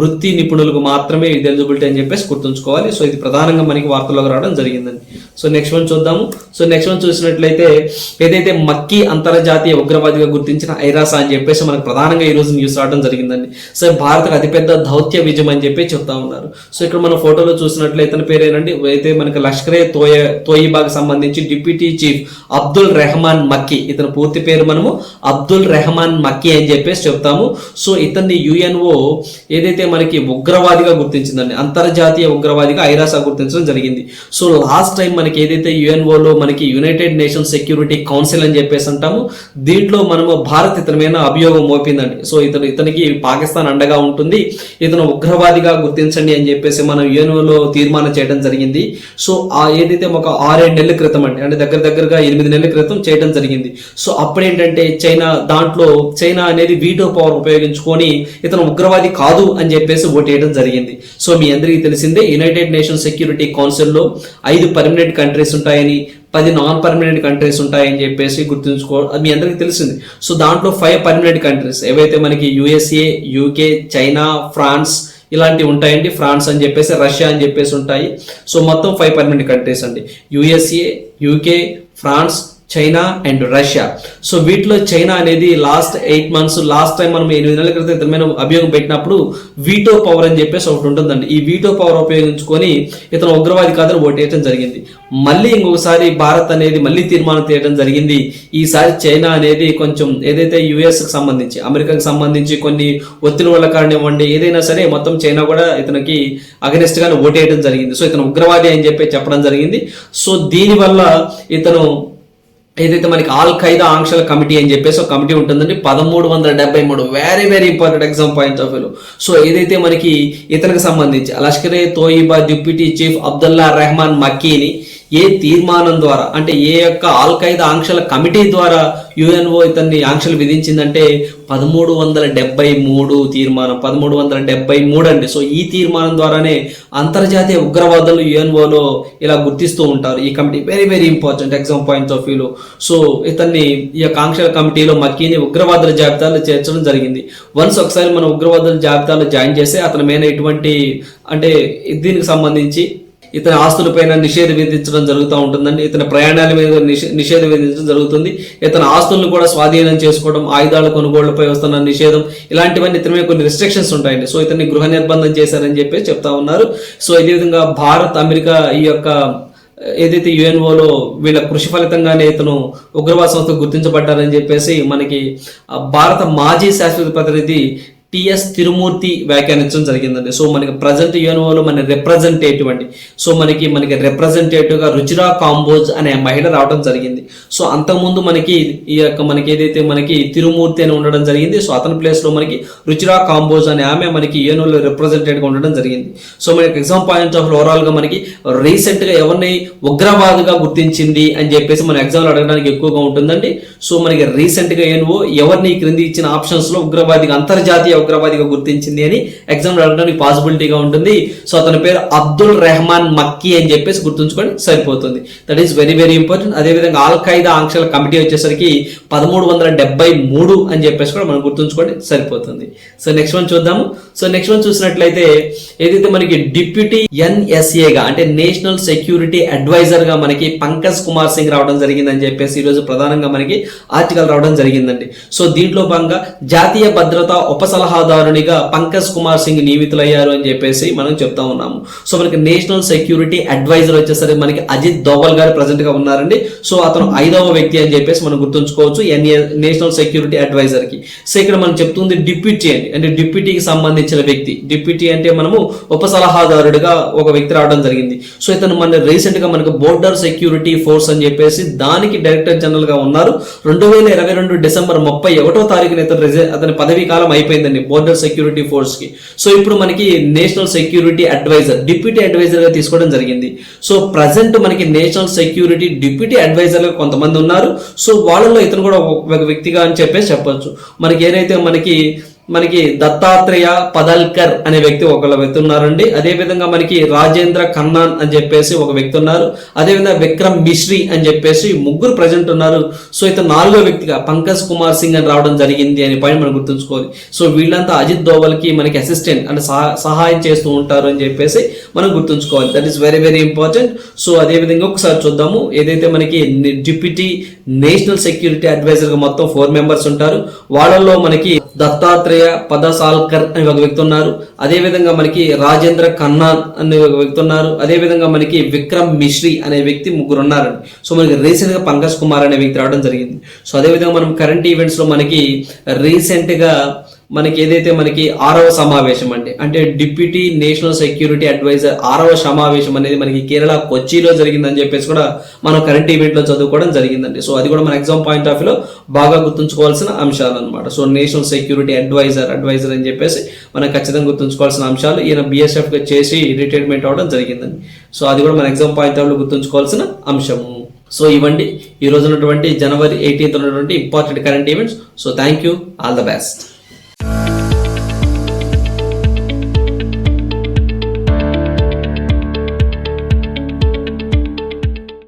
వృత్తి నిపుణులకు మాత్రమే ఇది ఎలిజిబిలిటీ అని చెప్పేసి గుర్తుంచుకోవాలి. సో ఇది ప్రధానంగా మనకి వార్తల్లోకి రావడం జరిగిందండి. సో నెక్స్ట్ వన్ చూద్దాము. సో నెక్స్ట్ వన్ చూసినట్లయితే ఏదైతే మక్కీ అంతర్జాతీయ ఉగ్రవాదిగా గుర్తించిన ఐరాసా అని చెప్పేసి మనకు ప్రధానంగా ఈరోజు న్యూస్ రావడం జరిగిందండి. సో భారత్కు అతిపెద్ద దౌత్య విజయం అని చెప్పి చెప్తా ఉన్నారు. సో ఇక్కడ మన ఫోటోలో చూసినట్లయితే ఇతని పేరేనండి అయితే మనకి లష్కరే తోయ తోయిబాకి సంబంధించి డిప్యూటీ చీఫ్ అబ్దుల్ రెహమాన్ మక్కీ. ఇతని పూర్తి పేరు మనము అబ్దుల్ రెహమాన్ మక్కీ అని చెప్పేసి చెప్తాము. సో ఇతన్ని యుఎన్ఓ ఏదైతే మనకి ఉగ్రవాదిగా గుర్తించిందండి అంతర్జాతీయ ఉగ్రవాదిగా ఐరాసా గుర్తించడం జరిగింది. సో లాస్ట్ టైం మనకి ఏదైతే యుఎన్ఓలో మనకి యునైటెడ్ నేషన్స్ సెక్యూరిటీ కౌన్సిల్ అని చెప్పేసి అంటాము. దీంట్లో మనము భారత్ ఇతని మీద అభియోగం మోపిందండి. సో ఇతను ఇతనికి పాకిస్తాన్ అండగా ఉంటుంది. ఇతను ఉగ్రవాదిగా గుర్తించండి అని చెప్పేసి మనం యూఎన్ఓలో తీర్మానం చేయడం జరిగింది. సో ఆ ఏదైతే ఒక ఆరేడు నెలల క్రితం అండి అంటే దగ్గర దగ్గరగా ఎనిమిది నెలల క్రితం చేయడం జరిగింది. సో అప్పుడేంటంటే చైనా దాంట్లో చైనా అనేది వీటో పవర్ ఉపయోగించుకొని ఇతను ఉగ్రవాది కాదు అని చెప్పేసి ఓటేయడం జరిగింది. సో మీ అందరికీ తెలిసిందే యునైటెడ్ నేషన్స్ సెక్యూరిటీ కౌన్సిల్లో ఐదు పర్మనెంట్ కంట్రీస్ ఉంటాయని పది నాన్ పర్మనెంట్ కంట్రీస్ ఉంటాయని చెప్పేసి గుర్తుంచుకో అది మీ అందరికీ తెలిసింది. సో దాంట్లో ఫైవ్ పర్మనెంట్ కంట్రీస్ ఏవైతే మనకి యుఎస్ఏ యూకే చైనా ఫ్రాన్స్ ఇలాంటివి ఉంటాయండి. ఫ్రాన్స్ అని చెప్పేసి రష్యా అని చెప్పేసి ఉంటాయి. సో మొత్తం ఫైవ్ పర్మనెంట్ కంట్రీస్ అండి. USA UK France China and Russia. So వీటిలో చైనా అనేది last eight months last time మనం ఎనిమిది నెలల క్రితం ఇతని మీద అభియోగం పెట్టినప్పుడు వీటో పవర్ అని చెప్పేసి ఒకటి ఉంటుందండి. ఈ వీటో పవర్ ఉపయోగించుకొని ఇతను ఉగ్రవాది కాదని ఓటేయటం జరిగింది. మళ్ళీ ఇంకొకసారి భారత్ అనేది మళ్ళీ తీర్మానం తీయడం జరిగింది. ఈసారి చైనా అనేది కొంచెం ఏదైతే యుఎస్కి సంబంధించి అమెరికాకి సంబంధించి కొన్ని ఒత్తిడి వల్ల కానివ్వండి ఏదైనా సరే మొత్తం చైనా కూడా ఇతనికి అగనెస్ట్ గానే ఓటేయడం జరిగింది. సో ఇతను ఉగ్రవాది అని చెప్పి చెప్పడం జరిగింది. సో దీనివల్ల ఇతను ఏదైతే మనకి ఆల్ ఖైదా ఆంక్షల కమిటీ అని చెప్పేసి ఒక కమిటీ ఉంటుందండి పదమూడు వందల డెబ్బై మూడు. Very very important exam point of వ్యూలో సో ఏదైతే మనకి ఇతనికి సంబంధించి లష్కరే తోయిబా డిప్యూటీ చీఫ్ అబ్దుల్లా రెహమాన్ మక్కీని ఏ తీర్మానం ద్వారా అంటే ఏ యొక్క ఆల్ ఖైదా ఆంక్షల కమిటీ ద్వారా యుఎన్ఓ ఇతన్ని ఆంక్షలు విధించిందంటే పదమూడు వందల డెబ్బై మూడు తీర్మానం పదమూడు వందల డెబ్బై మూడు అండి. సో ఈ తీర్మానం ద్వారానే అంతర్జాతీయ ఉగ్రవాదులు యుఎన్ఓలో ఇలా గుర్తిస్తూ ఉంటారు. ఈ committee very very important exam points of వ్యూలో సో ఇతన్ని ఈ యొక్క ఆంక్షల కమిటీలో మక్కీని ఉగ్రవాదుల జాబితాలో చేర్చడం జరిగింది. వన్స్ ఒకసారి మనం ఉగ్రవాదుల జాబితాలో జాయిన్ చేస్తే అతని మీద ఎటువంటి అంటే దీనికి సంబంధించి ఇతని ఆస్తులపైన నిషేధం విధించడం జరుగుతూ ఉంటుందండి. ఇతని ప్రయాణాల మీద నిషే- నిషేధం విధించడం జరుగుతుంది. ఇతని ఆస్తులను కూడా స్వాధీనం చేసుకోవడం ఆయుధాల కొనుగోళ్ళపై వస్తున్న నిషేధం ఇలాంటివన్నీ ఇతని మీద కొన్ని రిస్ట్రిక్షన్స్ ఉంటాయండి. సో ఇతన్ని గృహ నిర్బంధం చేశారని చెప్పి చెప్తా ఉన్నారు. సో ఇదే విధంగా భారత్ అమెరికా ఈ యొక్క ఏదైతే యుఎన్ఓలో వీళ్ళ కృషి ఫలితంగానే ఇతను ఉగ్రవాద సంస్థ గుర్తించబడ్డారని చెప్పేసి మనకి భారత మాజీ శాశ్వత ప్రతినిధి టిఎస్ తిరుమూర్తి వ్యాఖ్యానించడం జరిగిందండి. సో మనకి ప్రజెంట్ యూఎన్ఓలో మన రిప్రజెంటేటివ్ అండి. సో మనకి మనకి రిప్రజెంటేటివ్గా రుచిరా కాంబోజ్ అనే మహిళ రావడం జరిగింది. సో అంతకుముందు మనకి ఈ యొక్క మనకి ఏదైతే మనకి తిరుమూర్తి అని ఉండడం జరిగింది సో అతని ప్లేస్లో మనకి రుచిరా కాంబోజ్ అనే ఆమె మనకి యూఎన్ఓలో రిప్రజెంటేటివ్గా ఉండడం జరిగింది. సో మనకి ఎగ్జామ్ పాయింట్ ఆఫ్ ఓవరాల్గా మనకి రీసెంట్గా ఎవరిని ఉగ్రవాదిగా గుర్తించింది అని చెప్పేసి మన ఎగ్జామ్ అడగడానికి ఎక్కువగా ఉంటుందండి. సో మనకి రీసెంట్గా ఏనువో ఎవరిని క్రింది ఇచ్చిన ఆప్షన్స్లో ఉగ్రవాదిగా అంతర్జాతీయ ఉగ్రవాదిగా గుర్తించింది అని ఎగ్జామ్ అడగడానికి పాసిబిలిటీగా ఉంటుంది. సో అతని పేరు అబ్దుల్ రెహమాన్ మక్కీ అని చెప్పేసి గుర్తుంచుకొని సరిపోతుంది. That is very very important అదేవిధంగా ఆల్ ఖైదా ఆంక్షల కమిటీ వచ్చేసరికి పదమూడు వందల డెబ్బై మూడు అని చెప్పేసి కూడా మనం గుర్తుంచుకోండి సరిపోతుంది. సో నెక్స్ట్ వన్ చూద్దాము. సో నెక్స్ట్ వన్ చూసినట్లయితే ఏదైతే మనకి డిప్యూటీ ఎన్ఎస్ఏగా అంటే నేషనల్ సెక్యూరిటీ అడ్వైజర్గా మనకి పంకజ్ కుమార్ సింగ్ రావడం జరిగిందని చెప్పేసి ఈరోజు ప్రధానంగా మనకి ఆర్టికల్ రావడం జరిగిందండి. సో దీంట్లో భాగంగా జాతీయ భద్రత ఉప సలహాదారునిగా పంకజ్ కుమార్ సింగ్ నియమితులయ్యారు అని చెప్పేసి మనం చెప్తా ఉన్నాము. సో మనకి నేషనల్ సెక్యూరిటీ అడ్వైజర్ వచ్చేసరికి మనకి అజిత్ దోవల్ గారు ప్రజెంట్గా ఉన్నారండి. సో అతను ఐదవ వ్యక్తి అని చెప్పేసి మనం గుర్తుంచుకోవచ్చు ఎన్ఏ నేషనల్ సెక్యూరిటీ అడ్వైజర్కి సో ఇక్కడ మనం చెప్తుంది డిప్యూటీ అండి. అంటే డిప్యూటీకి సంబంధించిన వ్యక్తి. డిప్యూటీ అంటే మనము ఉప సలహాదారుడిగా ఒక వ్యక్తి రావడం జరిగింది. సో ఇతను మన రీసెంట్గా మనకు బోర్డర్ సెక్యూరిటీ ఫోర్స్ అని చెప్పేసి దానికి డైరెక్టర్ జనరల్గా ఉన్నారు. రెండు వేల ఇరవై రెండు డిసెంబర్ ముప్పై ఒకటో తారీఖున ఇతను అతని పదవీ కాలం అయిపోయిందండి. బోర్డర్ సెక్యూరిటీ ఫోర్స్కి సో ఇప్పుడు మనకి నేషనల్ సెక్యూరిటీ అడ్వైజర్ డిప్యూటీ అడ్వైజర్గా తీసుకోవడం జరిగింది. సో ప్రజెంట్ మనకి నేషనల్ సెక్యూరిటీ డిప్యూటీ అడ్వైజర్గా కొంతమంది ఉన్నారు. సో వాళ్ళలో ఇతను కూడా ఒక వ్యక్తిగా అని చెప్పేసి చెప్పొచ్చు. మనకి ఏదైతే మనకి మనకి దత్తాత్రేయ పదల్కర్ అనే వ్యక్తి ఒక వ్యక్తి ఉన్నారండి. అదే విధంగా మనకి రాజేంద్ర ఖన్నాన్ అని చెప్పేసి ఒక వ్యక్తి ఉన్నారు. అదే విధంగా విక్రమ్ మిశ్రీ అని చెప్పేసి ముగ్గురు ప్రజెంట్ ఉన్నారు. సో ఇతను నాలుగో వ్యక్తిగా పంకజ్ కుమార్ సింగ్ అని రావడం జరిగింది అనే పాయింట్ మనం గుర్తుంచుకోవాలి. సో వీళ్ళంతా అజిత్ దోవల్కి మనకి అసిస్టెంట్ అంటే సహాయం చేస్తూ ఉంటారు అని చెప్పేసి మనం గుర్తుంచుకోవాలి. That is very very important so అదే విధంగా ఒకసారి చూద్దాము. ఏదైతే మనకి డిప్యూటీ నేషనల్ సెక్యూరిటీ అడ్వైజర్గా మొత్తం ఫోర్ మెంబర్స్ ఉంటారు వాళ్ళల్లో మనకి దత్తాత్రేయ పదసాల్కర్ అనే ఒక వ్యక్తి ఉన్నారు. అదే విధంగా మనకి రాజేంద్ర ఖన్నాన్ అనే ఒక వ్యక్తి ఉన్నారు. అదే విధంగా మనకి విక్రమ్ మిశ్రీ అనే వ్యక్తి ముగ్గురు ఉన్నారండి. సో మనకి రీసెంట్గా పంకజ్ కుమార్ అనే వ్యక్తి రావడం జరిగింది. సో అదే విధంగా మనం కరెంట్ ఈవెంట్స్లో మనకి రీసెంట్గా మనకి ఏదైతే మనకి ఆరవ సమావేశం అంటే అంటే డిప్యూటీ నేషనల్ సెక్యూరిటీ అడ్వైజర్ ఆరవ సమావేశం అనేది మనకి కేరళ కొచ్చిలో జరిగిందని చెప్పేసి కూడా మనం కరెంట్ ఈవెంట్లో చదువుకోవడం జరిగిందండి. సో అది కూడా మన ఎగ్జామ్ పాయింట్ ఆఫ్ వ్యూలో బాగా గుర్తుంచుకోవాల్సిన అంశాలు అనమాట so national security advisor advisor అని చెప్పేసి మనం ఖచ్చితంగా గుర్తుంచుకోవాల్సిన అంశాలు ఈయన బీఎస్ఎఫ్గా చేసి రిటైర్మెంట్ అవడం జరిగిందండి. సో అది కూడా మన ఎగ్జామ్ పాయింట్ ఆఫ్లో గుర్తుంచుకోవాల్సిన అంశము. సో ఇవ్వండి ఈ రోజునటువంటి ఉన్నటువంటి జనవరి ఎయిటీన్త్ ఉన్నటువంటి important current events. So thank you all the best.